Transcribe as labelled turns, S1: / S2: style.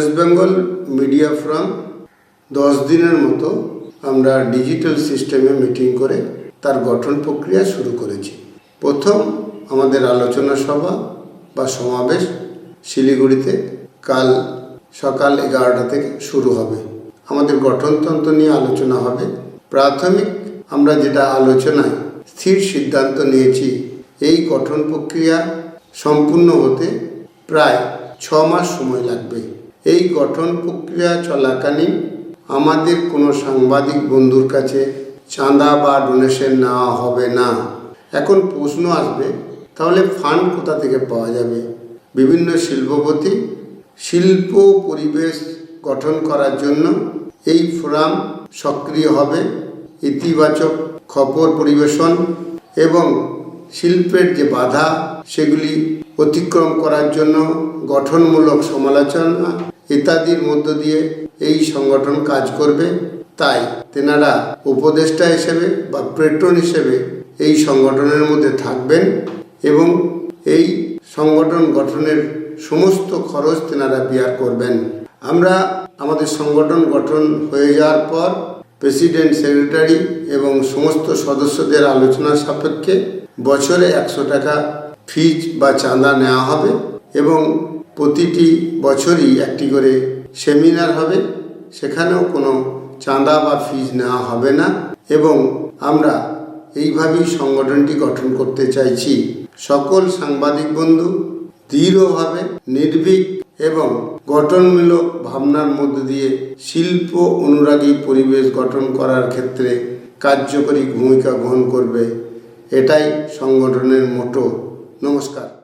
S1: West Bengal media forum দশ দিনের মতো আমরা ডিজিটাল সিস্টেমে মিটিং করে তার গঠন প্রক্রিয়া শুরু করেছি। প্রথম আমাদের আলোচনা সভা বা সমাবেশ শিলিগুড়িতে কাল সকাল এগারোটা থেকে শুরু হবে। আমাদের গঠনতন্ত্র নিয়ে আলোচনা হবে। প্রাথমিক আমরা যেটা আলোচনায় স্থির সিদ্ধান্ত নিয়েছি, এই গঠন প্রক্রিয়া সম্পূর্ণ হতে প্রায় ছ মাস সময় লাগবে। এই গঠন প্রক্রিয়া চলাকালীন আমাদের কোনো সাংবাদিক বন্ধুর কাছে চাঁদা বা ডোনেশন নেওয়া হবে না। এখন প্রশ্ন আসবে, তাহলে ফান্ড কোথা থেকে পাওয়া যাবে? বিভিন্ন শিল্পপতি, শিল্প পরিবেশ গঠন করার জন্য এই ফোরাম সক্রিয় হবে। ইতিবাচক খবর পরিবেশন এবং শিল্পের যে বাধা, সেগুলি অতিক্রম করার জন্য গঠনমূলক সমালোচনা ইত্যাদির মধ্য দিয়ে এই সংগঠন কাজ করবে। তাই তেনারা উপদেষ্টা হিসেবে বা প্রেটন হিসেবে এই সংগঠনের মধ্যে থাকবেন এবং এই সংগঠন গঠনের সমস্ত খরচ তেনারা বিয়ার করবেন। আমরা আমাদের সংগঠন গঠন হয়ে যাওয়ার পর প্রেসিডেন্ট, সেক্রেটারি এবং সমস্ত সদস্যদের আলোচনা সাপেক্ষে বছরে একশো টাকা ফিজ বা চাঁদা নেওয়া হবে। এবং প্রতিটি বছরই একটি করে সেমিনার হবে। সেখানেও কোনো চাঁদা বা ফিজ নেওয়া হবে না এবং আমরা এইভাবেই সংগঠনটি গঠন করতে চাইছি। সকল সাংবাদিক বন্ধু দৃঢ়ভাবে, নির্ভীক এবং গঠনমূলক ভাবনার মধ্য দিয়ে শিল্প অনুরাগী পরিবেশ গঠন করার ক্ষেত্রে কার্যকরী ভূমিকা গ্রহণ করবে। এটাই সংগঠনের মোটো। নমস্কার।